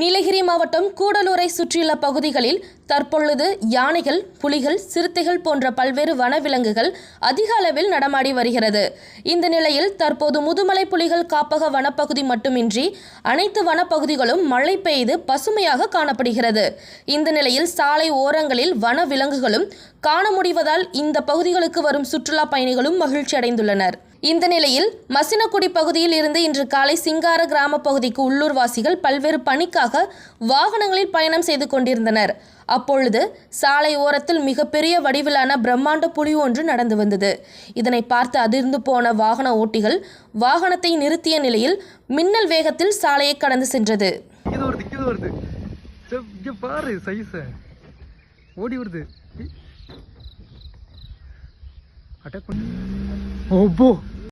நீலகிரி மாவட்டம் கூடலூரை சுற்றியுள்ள பகுதிகளில் தற்பொழுது யானைகள் புலிகள் சிறுத்தைகள் போன்ற பல்வேறு வனவிலங்குகள் அதிக அளவில் நடமாடி வருகிறது. இந்த நிலையில் தற்போது முதுமலை புலிகள் காப்பக வனப்பகுதி மட்டுமின்றி அனைத்து வனப்பகுதிகளும் மழை பெய்து பசுமையாக காணப்படுகிறது. இந்த நிலையில் சாலை ஓரங்களில் வனவிலங்குகளும் காண முடிவதால் இந்த பகுதிகளுக்கு வரும் சுற்றுலா பயணிகளும் மகிழ்ச்சி அடைந்துள்ளனர் இந்த நிலையில் மசினக்குடி பகுதியில் இருந்து இன்று காலை சிங்கார கிராம பகுதிக்கு உள்ளூர்வாசிகள் பல்வேறு பணிக்காக வாகனங்களில் பயணம் செய்து கொண்டிருந்தனர். அப்பொழுது சாலை ஓரத்தில் மிகப்பெரிய வடிவிலான பிரம்மாண்ட புலி ஒன்று நடந்து வந்தது. இதனை பார்த்து அதிர்ந்து போன வாகன ஓட்டிகள் வாகனத்தை நிறுத்திய நிலையில் மின்னல் வேகத்தில் சாலையை கடந்து சென்றது. ஓடி வருது. அட்டாக் பண்ணு ஓப்போ